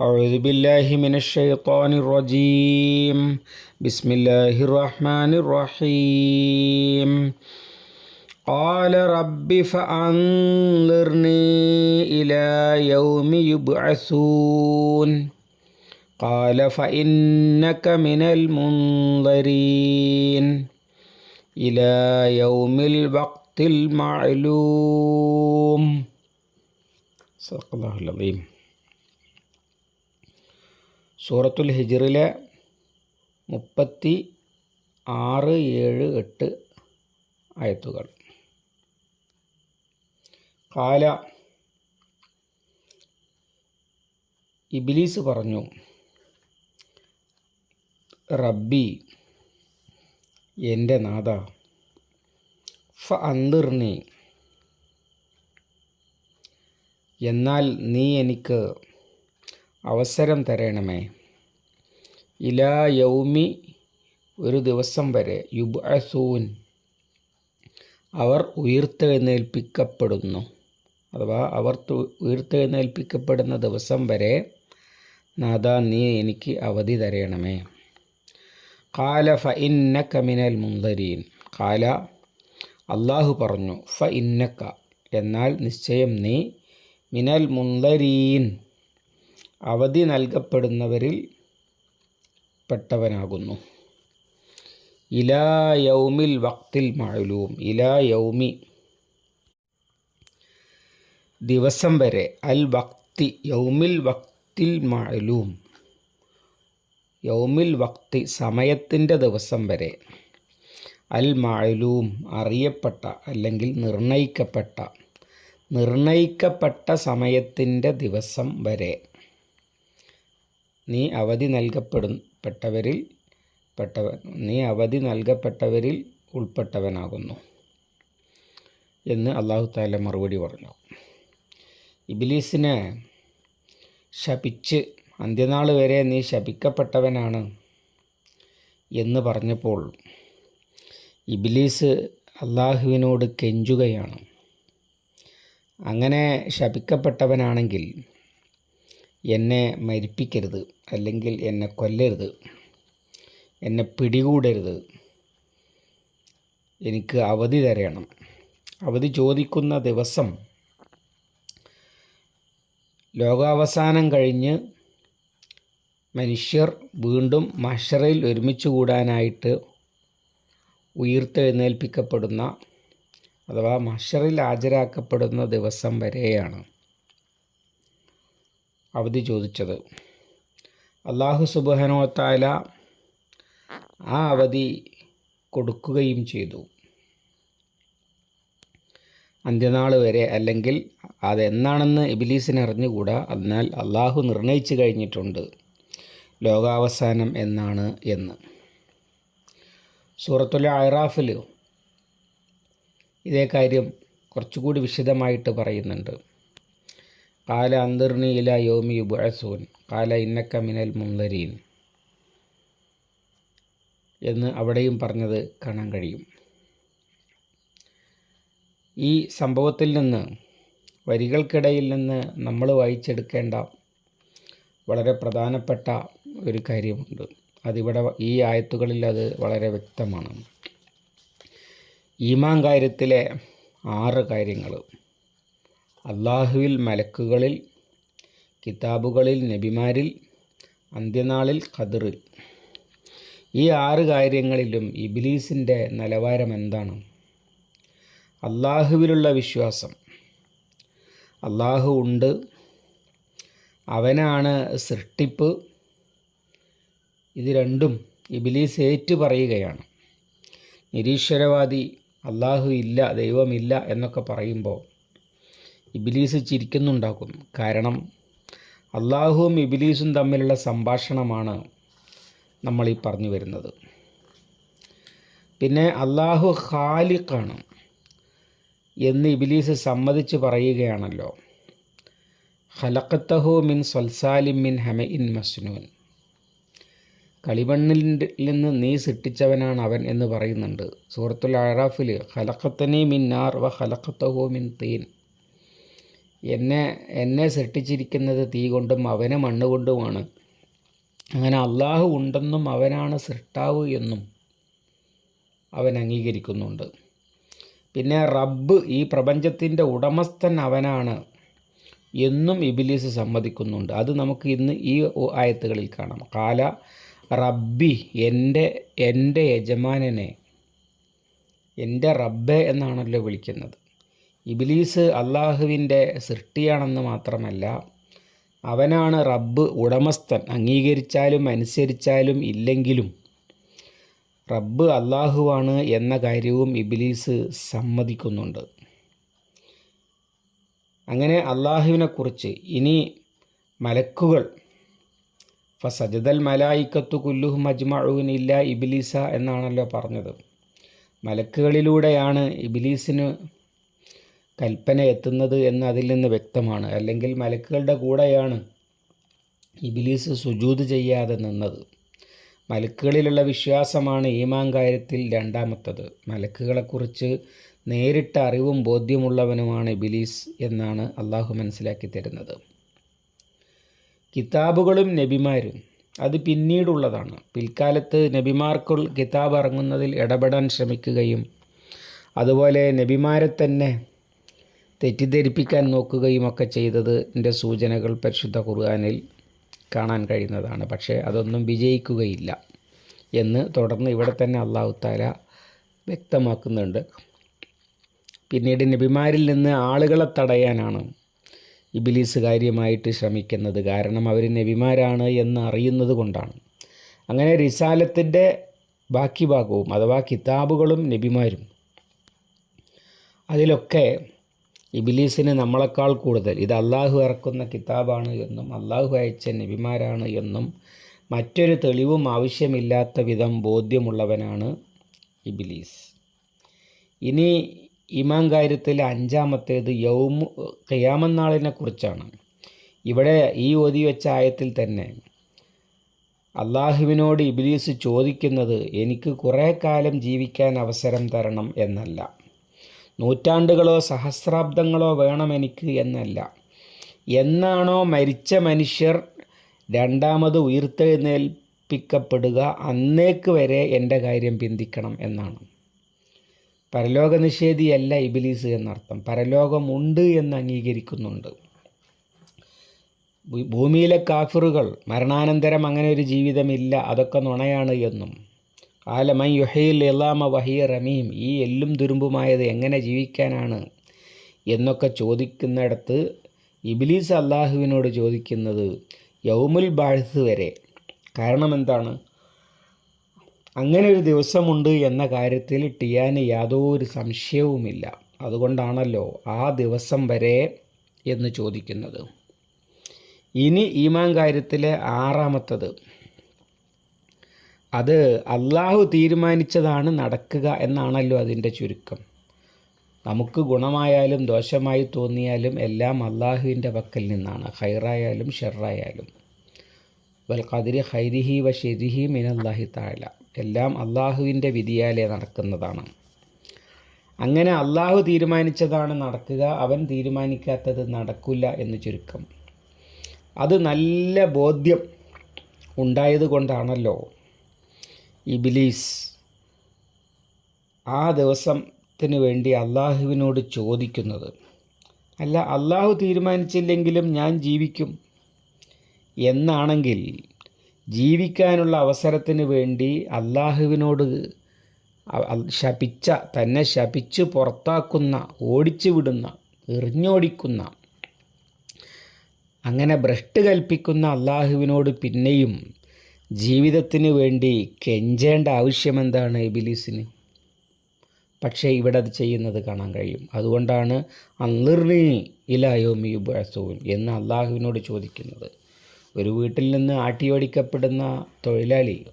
أعوذ بالله من الشيطان الرجيم. بسم الله الرحمن الرحيم. قال رب فأنظرني إلى يوم يبعثون. قال فإنك من المنظرين. إلى يوم الوقت المعلوم. صدق الله العظيم. സൂറത്തുൽ ഹിജറിലെ മുപ്പത്തി ആറ് ഏഴ് എട്ട് ആയത്തുകൾ. കാല ഇബിലീസ് പറഞ്ഞു റബ്ബി എന്റെ നാഥ ഫ അന്തിർണി എന്നാൽ നീ എനിക്ക് അവസരം തരണമേ. ഇലാ യൗമി ഒരു ദിവസം വരെ യുബ് അസൂൻ അവർ ഉയർത്തെഴുന്നേൽപ്പിക്കപ്പെടുന്നു. അഥവാ അവർ ഉയർത്തെഴുന്നേൽപ്പിക്കപ്പെടുന്ന ദിവസം വരെ നാഥ നീ എനിക്ക് അവധി തരയണമേ കാല ഫ ഇന്നക്ക മിനൽ മുന്തരീൻ കാല അള്ളാഹു പറഞ്ഞു ഫ ഇന്നക്ക എന്നാൽ നിശ്ചയം നീ മിനൽ മുന്തരീൻ അവധി നൽകപ്പെടുന്നവരിൽ പെട്ടവനാകുന്നു. ഇലാ യൗമിൽ വക്തിൽ മഴലൂം ഇലാ യൗമി ദിവസം വരെ അൽ വക്തി യൗമിൽ വക്തിൽ മഴലൂം യൗമിൽ വക്തി സമയത്തിന്റെ ദിവസം വരെ അൽ മഴലൂം അറിയപ്പെട്ട അല്ലെങ്കിൽ നിർണയിക്കപ്പെട്ട നിർണയിക്കപ്പെട്ട സമയത്തിന്റെ ദിവസം വരെ നീ അവധി നൽകപ്പെടുപ്പെട്ടവരിൽ പെട്ടവൻ നീ അവധി നൽകപ്പെട്ടവരിൽ ഉൾപ്പെട്ടവനാകുന്നു എന്ന് അള്ളാഹു താല മറുപടി പറഞ്ഞു. ഇബിലീസിനെ ശപിച്ച് അന്ത്യനാൾ വരെ നീ ശപിക്കപ്പെട്ടവനാണ് എന്ന് പറഞ്ഞപ്പോൾ ഇബിലീസ് അള്ളാഹുവിനോട് കെഞ്ചുകയാണ്. അങ്ങനെ ശപിക്കപ്പെട്ടവനാണെങ്കിൽ എന്നെ മരിപ്പിക്കരുത് അല്ലെങ്കിൽ എന്നെ കൊല്ലരുത്. എന്നെ പിടികൂടരുത്. എനിക്ക് അവധി തരണം. അവധി ചോദിക്കുന്ന ദിവസം ലോകാവസാനം കഴിഞ്ഞ് മനുഷ്യർ വീണ്ടും മഷറയിൽ ഒരുമിച്ച് കൂടാനായിട്ട് ഉയർത്തെഴുന്നേൽപ്പിക്കപ്പെടുന്ന അഥവാ മഷറിൽ ഹാജരാക്കപ്പെടുന്ന ദിവസം വരെയാണ്. അവധി ചോദിച്ചത്. അള്ളാഹു സുബഹനോത്തായ ആ അവധി കൊടുക്കുകയും ചെയ്തു. അന്ത്യനാൾ വരെ അല്ലെങ്കിൽ അതെന്നാണെന്ന് ഇബിലീസിന് അറിഞ്ഞുകൂടാ എന്നാൽ അള്ളാഹു നിർണയിച്ചു കഴിഞ്ഞിട്ടുണ്ട്. ലോകാവസാനം എന്നാണ് എന്ന്. സൂറത്തുൽ അയറാഫിൽ ഇതേ കാര്യം കുറച്ചുകൂടി വിശദമായിട്ട് പറയുന്നുണ്ട്. കാല അന്തർണി ഇല യോമി ബുഴസൂൻ കാല ഇന്നക്ക മിനൽ മുന്തരീൻ എന്ന് അവിടെയും പറഞ്ഞത് കാണാൻ കഴിയും. ഈ സംഭവത്തിൽ നിന്ന് വരികൾക്കിടയിൽ നിന്ന് നമ്മൾ വായിച്ചെടുക്കേണ്ട വളരെ പ്രധാനപ്പെട്ട ഒരു കാര്യമുണ്ട്. അതിവിടെ ഈ ആയത്തുകളിൽ അത് വളരെ വ്യക്തമാണ്. ഈമാൻ കാര്യത്തിലെ ആറ് കാര്യങ്ങൾ. അള്ളാഹുവിൽ മലക്കുകളിൽ കിതാബുകളിൽ നബിമാരിൽ അന്ത്യനാളിൽ ഖദറിൽ ഈ ആറ് കാര്യങ്ങളിലും ഇബിലീസിന്റെ നിലവാരം എന്താണ്? അള്ളാഹുവിലുള്ള വിശ്വാസം. അള്ളാഹു ഉണ്ട്. അവനാണ് സൃഷ്ടിപ്പ്. ഇത് രണ്ടും ഇബിലീസ് ഏറ്റു പറയുകയാണ് നിരീശ്വരവാദി അള്ളാഹു ഇല്ല ദൈവമില്ല എന്നൊക്കെ പറയുമ്പോൾ ഇബിലീസ് ചിരിക്കുന്നുണ്ടാക്കുന്നു കാരണം അള്ളാഹുവും ഇബിലീസും തമ്മിലുള്ള സംഭാഷണമാണ് നമ്മൾ ഈ പറഞ്ഞു വരുന്നത്. പിന്നെ അള്ളാഹു ഖാലിഖാണ് എന്ന് ഇബിലീസ് സമ്മതിച്ച് പറയുകയാണല്ലോ. ഹലക്കത്തഹു മിൻ സൊൽസാലിം മിൻ ഹമ ഇൻ മസ്നൂൻ. കളിമണ്ണിൽ നിന്ന് നീ സൃഷ്ടിച്ചവനാണ് അവൻ എന്ന് പറയുന്നുണ്ട്. സൂറത്തുൽ അറാഫിൽ ഹലക്കത്തനെ മിൻ നാർ വ ഹലക്കത്തഹു മിൻ തീൻ. എന്നെ എന്നെ സൃഷ്ടിച്ചിരിക്കുന്നത് തീ കൊണ്ടും അവനെ മണ്ണ് കൊണ്ടുമാണ്. അങ്ങനെ അള്ളാഹു ഉണ്ടെന്നും അവനാണ് സൃഷ്ടാവ് എന്നും അവൻ അംഗീകരിക്കുന്നുണ്ട്. പിന്നെ റബ്ബ് ഈ പ്രപഞ്ചത്തിന്റെ ഉടമസ്ഥൻ അവനാണ് എന്നും ഇബിലീസ് സമ്മതിക്കുന്നുണ്ട്. അത് നമുക്ക് ഇന്ന് ഈ ആയത്തുകളിൽ കാണാം. കാല റബ്ബി എന്റെ എന്റെ യജമാനനെ എന്റെ റബ്ബെ എന്നാണല്ലോ വിളിക്കുന്നത്. ഇബിലീസ് അള്ളാഹുവിന്റെ സൃഷ്ടിയാണെന്ന് മാത്രമല്ല അവനാണ് റബ്ബ് ഉടമസ്ഥൻ. അംഗീകരിച്ചാലും അനുസരിച്ചാലും ഇല്ലെങ്കിലും റബ്ബ് അള്ളാഹുവാണ് എന്ന കാര്യവും ഇബിലീസ് സമ്മതിക്കുന്നുണ്ട്. അങ്ങനെ അള്ളാഹുവിനെക്കുറിച്ച് ഇനി മലക്കുകൾ ഫസജദൽ മലായിക്കത്തു കുല്ലുഹും അജ്മഊൻ ഇല്ല ഇബിലീസ എന്നാണല്ലോ പറഞ്ഞത്. മലക്കുകളിലൂടെയാണ് ഇബിലീസിന് കൽപ്പന എത്തുന്നത് എന്ന് അതിൽ നിന്ന് വ്യക്തമാണ്. അല്ലെങ്കിൽ മലക്കുകളുടെ കൂടെയാണ് ഇബിലീസ് സുജൂത് ചെയ്യാതെ നിന്നത്. മലക്കുകളിലുള്ള വിശ്വാസമാണ് ഈമാൻ കാര്യത്തിൽ രണ്ടാമത്തത്. മലക്കുകളെക്കുറിച്ച് നേരിട്ട അറിവും ബോധ്യമുള്ളവനുമാണ് ഇബിലീസ് എന്നാണ് അള്ളാഹു മനസ്സിലാക്കി തരുന്നത്. കിതാബുകളും നബിമാരും അത് പിന്നീടുള്ളതാണ്. പിൽക്കാലത്ത് നബിമാർക്കുൾ കിതാബ് ഇറങ്ങുന്നതിൽ ഇടപെടാൻ ശ്രമിക്കുകയും അതുപോലെ നബിമാരെ തന്നെ തെറ്റിദ്ധരിപ്പിക്കാൻ നോക്കുകയും ഒക്കെ ചെയ്തതിന്റെ സൂചനകൾ പരിശുദ്ധ ഖുർആാനിൽ കാണാൻ കഴിയുന്നതാണ്. പക്ഷേ അതൊന്നും വിജയിക്കുകയില്ല എന്ന് തുടർന്ന് ഇവിടെ തന്നെ അള്ളാഹു താല വ്യക്തമാക്കുന്നുണ്ട്. പിന്നീട് നബിമാരിൽ നിന്ന് ആളുകളെ തടയാനാണ് ഇബിലീസ് കാര്യമായിട്ട് ശ്രമിക്കുന്നത്. കാരണം അവർ നബിമാരാണ് എന്ന് അറിയുന്നത് കൊണ്ടാണ്. അങ്ങനെ റിസാലത്തിന്റെ ബാക്കി ഭാഗവും അഥവാ കിതാബുകളും നബിമാരും അതിലൊക്കെ ഇബിലീസിന് നമ്മളെക്കാൾ കൂടുതൽ. ഇത് അള്ളാഹു ഇറക്കുന്ന കിതാബാണ് എന്നും അള്ളാഹു അയച്ച നബിമാരാണ് എന്നും മറ്റൊരു തെളിവും ആവശ്യമില്ലാത്ത വിധം ബോധ്യമുള്ളവനാണ് ഇബിലീസ്. ഇനി ഇമാം കാര്യത്തിൽ അഞ്ചാമത്തേത് യൗമു ഖിയാമന്നാളിനെ കുറിച്ചാണ്. ഇവിടെ ഈ ഓതി വെച്ച ആയത്തിൽ തന്നെ അള്ളാഹുവിനോട് ഇബിലീസ് ചോദിക്കുന്നത് എനിക്ക് കുറേ കാലം ജീവിക്കാൻ അവസരം തരണം എന്നല്ല. നൂറ്റാണ്ടുകളോ സഹസ്രാബ്ദങ്ങളോ വേണം എനിക്ക് എന്നല്ല. എന്നാണോ മരിച്ച മനുഷ്യർ രണ്ടാമത് ഉയർത്തെഴുന്നേൽപ്പിക്കപ്പെടുക അന്നേക്ക് വരെ എന്റെ കാര്യം പിന്തിക്കണം എന്നാണ്. പരലോക നിഷേധിയല്ല ഇബിലീസ് എന്നർത്ഥം. പരലോകമുണ്ട് എന്ന് അംഗീകരിക്കുന്നുണ്ട്. ഭൂമിയിലെ കാഫിറുകൾ മരണാനന്തരം അങ്ങനെ ഒരു ജീവിതമില്ല. അതൊക്കെ നുണയാണ് എന്നും. ആലമൈ യുഹയിൽ എലാമ വഹിയ റമീം. ഈ എല്ലും തുരുമ്പുമായത് എങ്ങനെ ജീവിക്കാനാണ്? എന്നൊക്കെ ചോദിക്കുന്നിടത്ത് ഇബിലീസ് അള്ളാഹുവിനോട് ചോദിക്കുന്നത് യൗമുൽ ബാഴ്സ് വരെ. കാരണം എന്താണ്? അങ്ങനെ ഒരു ദിവസമുണ്ട് എന്ന കാര്യത്തിൽ ടിയാന് യാതൊരു സംശയവുമില്ല. അതുകൊണ്ടാണല്ലോ ആ ദിവസം വരെ എന്ന് ചോദിക്കുന്നത്. ഇനി ഈമാൻ കാര്യത്തിലെ ആറാമത്തത്. അത് അള്ളാഹു തീരുമാനിച്ചതാണ് നടക്കുക എന്നാണല്ലോ അതിന്റെ ചുരുക്കം. നമുക്ക് ഗുണമായാലും ദോഷമായി തോന്നിയാലും എല്ലാം അള്ളാഹുവിന്റെ പക്കൽ നിന്നാണ്. ഹൈറായാലും ഷെറായാലും. വൽ കതിര് ഹൈരിഹി വ ഷെരിഹി മിനല്ലാഹി താല എല്ലാം അള്ളാഹുവിന്റെ വിധിയാലേ നടക്കുന്നതാണ്. അങ്ങനെ അള്ളാഹു തീരുമാനിച്ചതാണ് നടക്കുക അവൻ തീരുമാനിക്കാത്തത് നടക്കില്ല എന്ന് ചുരുക്കം. അത് നല്ല ബോധ്യം ഉണ്ടായത് കൊണ്ടാണല്ലോ ഇബിലീസ്. ആ ദിവസത്തിന് വേണ്ടി അള്ളാഹുവിനോട് ചോദിക്കുന്നത് അല്ല അള്ളാഹു തീരുമാനിച്ചില്ലെങ്കിലും ഞാൻ ജീവിക്കും എന്നാണെങ്കിൽ ജീവിക്കാനുള്ള അവസരത്തിന് വേണ്ടി അള്ളാഹുവിനോട് ശപിച്ച തന്നെ ശപിച്ച് പുറത്താക്കുന്ന ഓടിച്ചു വിടുന്ന എറിഞ്ഞോടിക്കുന്ന അങ്ങനെ ഭ്രഷ്ട് കൽപ്പിക്കുന്ന അള്ളാഹുവിനോട് പിന്നെയും ജീവിതത്തിന് വേണ്ടി കെഞ്ചേണ്ട ആവശ്യമെന്താണ് ഇബിലീസിന്? പക്ഷേ ഇവിടെ അത് ചെയ്യുന്നത് കാണാൻ കഴിയും. അതുകൊണ്ടാണ് അന്നിർണി ഇലായോമി ബസൂൻ എന്ന് അള്ളാഹുവിനോട് ചോദിക്കുന്നത്. ഒരു വീട്ടിൽ നിന്ന് ആട്ടിയോടിക്കപ്പെടുന്ന തൊഴിലാളി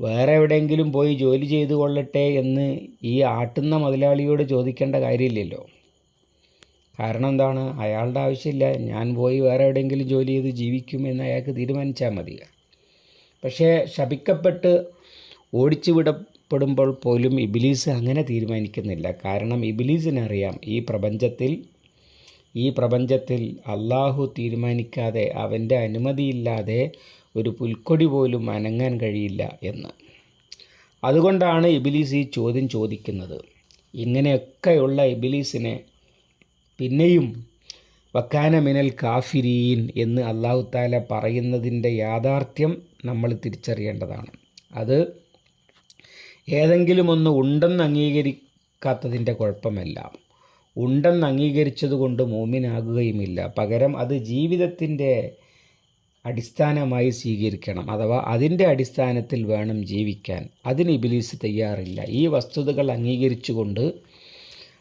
വേറെ എവിടെയെങ്കിലും പോയി ജോലി ചെയ്തു കൊള്ളട്ടെ എന്ന് ഈ ആട്ടുന്ന മുതലാളിയോട് ചോദിക്കേണ്ട കാര്യമില്ലല്ലോ. കാരണം എന്താണ്? അയാളുടെ ആവശ്യമില്ല. ഞാൻ പോയി വേറെ എവിടെയെങ്കിലും ജോലി ചെയ്ത് ജീവിക്കും എന്ന് അയാൾക്ക് തീരുമാനിച്ചാൽ മതി. പക്ഷേ ശപിക്കപ്പെട്ട് ഓടിച്ചു വിടപ്പെടുമ്പോൾ പോലും ഇബിലീസ് അങ്ങനെ തീരുമാനിക്കുന്നില്ല. കാരണം ഇബിലീസിനറിയാം ഈ പ്രപഞ്ചത്തിൽ ഈ പ്രപഞ്ചത്തിൽ അള്ളാഹു തീരുമാനിക്കാതെ അവന്റെ അനുമതിയില്ലാതെ ഒരു പുൽക്കൊടി പോലും അനങ്ങാൻ കഴിയില്ല എന്ന്. അതുകൊണ്ടാണ് ഇബിലീസ് ഈ ചോദ്യം ചോദിക്കുന്നത്. ഇങ്ങനെയൊക്കെയുള്ള ഇബിലീസിനെ പിന്നെയും വക്കാന മിനൽ കാഫിരീൻ എന്ന് അള്ളാഹു താല പറയുന്നതിന്റെ യാഥാർത്ഥ്യം നമ്മൾ തിരിച്ചറിയേണ്ടതാണ്. അത് ഏതെങ്കിലും ഒന്ന് ഉണ്ടെന്ന് അംഗീകരിക്കാത്തതിന്റെ കുഴപ്പമല്ല. ഉണ്ടെന്ന് അംഗീകരിച്ചതുകൊണ്ട് മോമിനാകുകയുമില്ല. പകരം അത് ജീവിതത്തിന്റെ അടിസ്ഥാനമായി സ്വീകരിക്കണം. അഥവാ അതിന്റെ അടിസ്ഥാനത്തിൽ വേണം ജീവിക്കാൻ. അതിന് ഇബിലീസ് തയ്യാറില്ല. ഈ വസ്തുതകൾ അംഗീകരിച്ചുകൊണ്ട്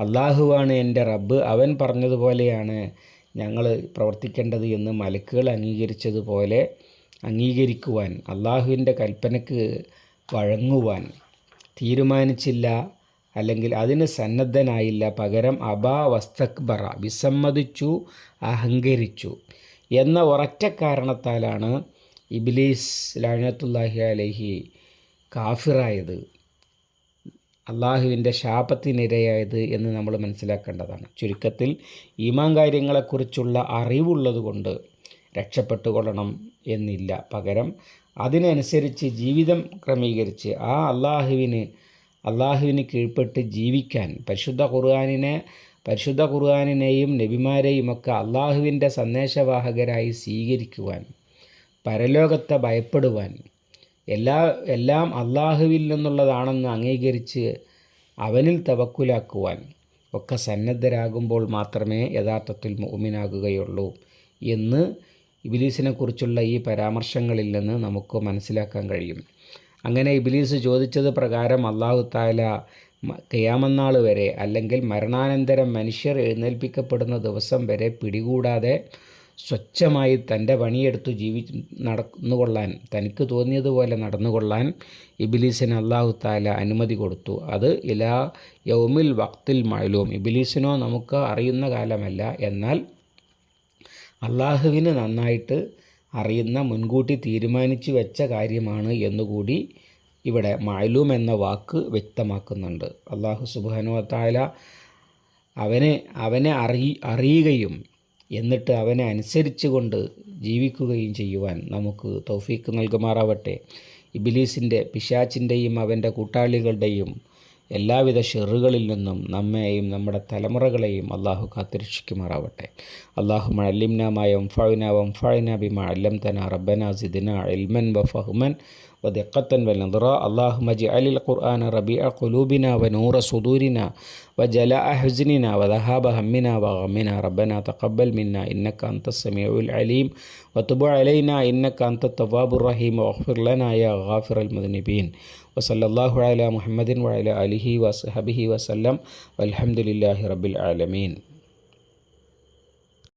അള്ളാഹുവാണ് എന്റെ റബ്ബ്. അവൻ പറഞ്ഞതുപോലെയാണ് ഞങ്ങൾ പ്രവർത്തിക്കേണ്ടത് എന്ന് മലക്കുകൾ അംഗീകരിച്ചതുപോലെ അംഗീകരിക്കുവാൻ അള്ളാഹുവിന്റെ കൽപ്പനക്ക് വഴങ്ങുവാൻ തീരുമാനിച്ചില്ല അല്ലെങ്കിൽ അതിന് സന്നദ്ധനായില്ല. പകരം അബാ വസ്തക്ബറ വിസമ്മതിച്ചു അഹങ്കരിച്ചു എന്ന ഒരൊറ്റ കാരണത്താലാണ് ഇബിലീസ് ലാനത്തുല്ലാഹി അലഹി കാഫിറായത്. അള്ളാഹുവിന്റെ ശാപത്തിനിരയായത് എന്ന് നമ്മൾ മനസ്സിലാക്കേണ്ടതാണ്. ചുരുക്കത്തിൽ ഈമാൻ കാര്യങ്ങളെക്കുറിച്ചുള്ള അറിവുള്ളതുകൊണ്ട് രക്ഷപ്പെട്ടുകൊള്ളണം എന്നില്ല. പകരം അതിനനുസരിച്ച് ജീവിതം ക്രമീകരിച്ച് ആ അള്ളാഹുവിന് അള്ളാഹുവിന് കീഴ്പ്പെട്ട് ജീവിക്കാൻ പരിശുദ്ധ ഖുർആാനിനെ പരിശുദ്ധ ഖുർആാനിനെയും നബിമാരെയുമൊക്കെ അള്ളാഹുവിന്റെ സന്ദേശവാഹകരായി സ്വീകരിക്കുവാൻ പരലോകത്തെ ഭയപ്പെടുവാൻ എല്ലാ എല്ലാം അള്ളാഹുവിൽ നിന്നുള്ളതാണെന്ന് അംഗീകരിച്ച് അവനിൽ തവക്കുലാക്കുവാൻ ഒക്കെ സന്നദ്ധരാകുമ്പോൾ മാത്രമേ യഥാർത്ഥത്തിൽ മോമിനാകുകയുള്ളൂ എന്ന് ഇബിലീസിനെക്കുറിച്ചുള്ള ഈ പരാമർശങ്ങളിൽ നിന്ന് നമുക്ക് മനസ്സിലാക്കാൻ കഴിയും. അങ്ങനെ ഇബിലീസ് ചോദിച്ചത് പ്രകാരം അള്ളാഹു താല കയാമന്നാൾ വരെ അല്ലെങ്കിൽ മരണാനന്തരം മനുഷ്യർ എഴുന്നേൽപ്പിക്കപ്പെടുന്ന ദിവസം വരെ പിടികൂടാതെ സ്വച്ഛമായി തന്റെ പണിയെടുത്ത് ജീവി നടന്നുകൊള്ളാൻ തനിക്ക് തോന്നിയതുപോലെ നടന്നുകൊള്ളാൻ ഇബിലീസിന് അള്ളാഹു താല അനുമതി കൊടുത്തു. അത് ഇലാ യൗമിൽ വക്തിൽ മഴലും ഇബിലീസിനോ നമുക്ക് അറിയുന്ന കാലമല്ല. എന്നാൽ അള്ളാഹുവിന് നന്നായിട്ട് അറിയുന്ന മുൻകൂട്ടി തീരുമാനിച്ചു വെച്ച കാര്യമാണ് എന്നുകൂടി ഇവിടെ മായലൂം എന്ന വാക്ക് വ്യക്തമാക്കുന്നുണ്ട്. അള്ളാഹു സുബാനുവത്തായ അവനെ അവനെ അറി അറിയുകയും എന്നിട്ട് അവനെ അനുസരിച്ചുകൊണ്ട് ജീവിക്കുകയും ചെയ്യുവാൻ നമുക്ക് തൗഫീക്ക് നൽകുമാറാവട്ടെ. ഇബിലീസിന്റെ പിശാച്ചിന്റെയും അവന്റെ കൂട്ടാളികളുടെയും എല്ലാവിധ ഷെറുകളിൽ നിന്നും നമ്മെയും നമ്മുടെ തലമുറകളെയും അള്ളാഹു കാത്തിരക്ഷിക്കുമാറാവട്ടെ അള്ളാഹു മഅല്ലിംനാമായ വംഫാവിന വംഫാവിന ബിമ അല്ലം തന റബ്ബന സിദിന ഇൽമൻ വ ഫഹ്മൻ ودقة والنظراء اللهم اجعل القرآن ربيع قلوبنا ونور صدورنا وجلاء حزننا وذهاب همنا وغمنا ربنا تقبل منا إنك أنت السميع العليم وتب علينا إنك أنت التواب الرحيم واغفر لنا يا غافر المذنبين വസല്ലാഹു അല മുഹമ്മദിൻ വഅല അലിഹി വസ്ഹബിഹി വസല്ലം അലഹമുല്ലാഹി റബ്ബിൽ ആലമീൻ.